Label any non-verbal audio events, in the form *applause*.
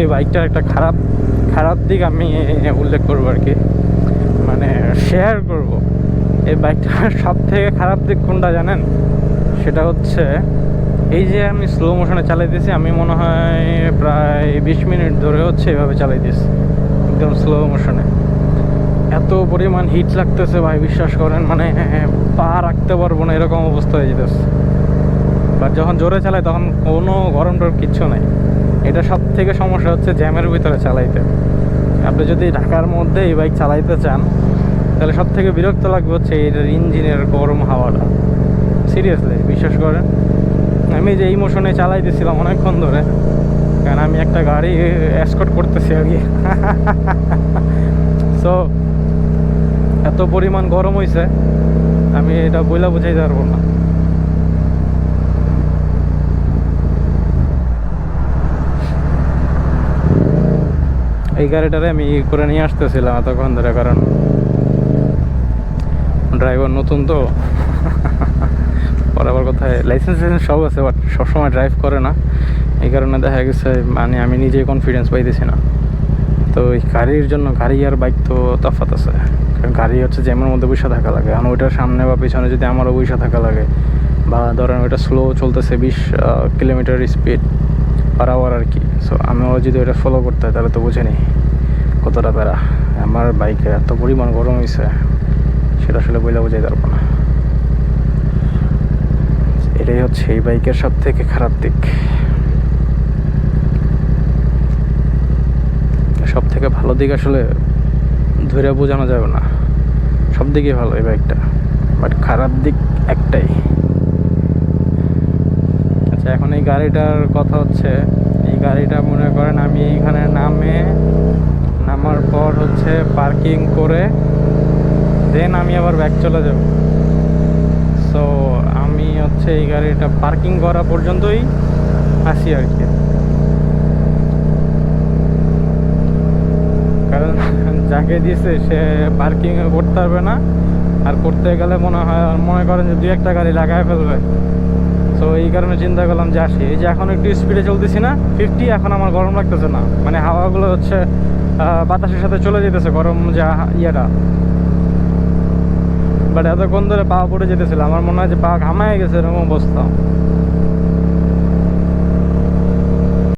এই বাইকটার একটা খারাপ খারাপ দিক আমি উল্লেখ করব আর কি। মানে শেয়ার করব। এই বাইকটার *laughs* সব থেকে খারাপ দিক কোনটা জানেন? সেটা হচ্ছে, এই যে আমি স্লো মোশনে চালাইতেছি আমি মনে হয় প্রায় বিশ মিনিট ধরে হচ্ছে এভাবে চালাইতেছি একদম স্লো মোশনে এত পরিমাণ হিট লাগতেছে ভাই, বিশ্বাস করেন মানে *laughs* পা রাখতে পারব না, এরকম অবস্থা হয়ে যেতেছে। বাট যখন জোরে চালাই, তখন কোনো গরম টর কিচ্ছু নাই। এটা সব থেকে সমস্যা হচ্ছে জ্যামের ভিতরে চালাইতে। আপনি যদি ঢাকার মধ্যে এই বাইক চালাইতে চান, তাহলে সব থেকে বিরক্ত লাগবে হচ্ছে এটার ইঞ্জিনের গরম হাওয়াটা। সিরিয়াসলি বিশ্বাস করেন? আমি যে এই মোশনে চালাইতেছিলাম অনেকক্ষণ ধরে, কারণ আমি একটা গাড়ি এসকট করতেছি আর কি। *laughs* সো এত পরিমাণ গরম হয়েছে আমি এটা বইলা বুঝাইতে পারব না। এই গাড়িটারে আমি করে নিয়ে আসতেছিলাম এতক্ষণ ধরে, কারণ ড্রাইভার নতুন তো। পরে আবার কোথায় লাইসেন্স লাইসেন্স সব আছে বাট সবসময় ড্রাইভ করে না। এই কারণে দেখা গেছে মানে আমি নিজেই কনফিডেন্স পাইতেছি না। তো এই গাড়ির জন্য গাড়ি আর বাইক তো তফাত আছে। কারণ গাড়ি হচ্ছে জ্যামের মধ্যে বসে থাকা লাগে, এখন ওইটার সামনে বা পিছনে যদি আমারও বসে থাকা লাগে, বা ধরেন ওইটা স্লো চলতেছে বিশ কিলোমিটার স্পিড পার আওয়ার আর কি। সো আমিও যদি ওইটা ফলো করতে হয়, তাহলে তো বুঝে নিই কতটা প্যারা। আমার বাইকে এত পরিমাণ গরম হয়েছে সেটা আসলে বইলে বোঝাই পারব না। এটাই হচ্ছে এই বাইকের সব থেকে খারাপ দিক। সব থেকে ভালো দিক আসলে ধরে বোঝানো যাবে না। সব দিকেই ভালো এই বাইকটা। বাট খারাপ দিক একটাই। আচ্ছা এখন এই গাড়িটার কথা হচ্ছে, এই গাড়িটা মনে করেন আমি এখানে নামে, নামার পর হচ্ছে পার্কিং করে দেন আমি আবার ব্যাক চলে যাব। সো আমি হচ্ছে এই গাড়িটা পার্কিং করা পর্যন্তই আসি আর কি। কারণ যাকে দিয়েছে সে পার্কিং করতে পারবে না। আর করতে গেলে মনে হয়, মনে করেন যে দুই একটা গাড়ি লাগায় ফেলবে। তো এই কারণে চিন্তা করলাম যে আসি। এই যে এখন একটু স্পিডে চলতেছি না ফিফটি এখন আমার গরম লাগতেছে না। মানে হাওয়াগুলো হচ্ছে বাতাসের সাথে চলে যেতেছে গরম যে ইয়েটা। বাট এতক্ষণ ধরে পা পড়ে যেতেছিল, আমার মনে হয় যে পা ঘামায় গেছে এরকম অবস্থা।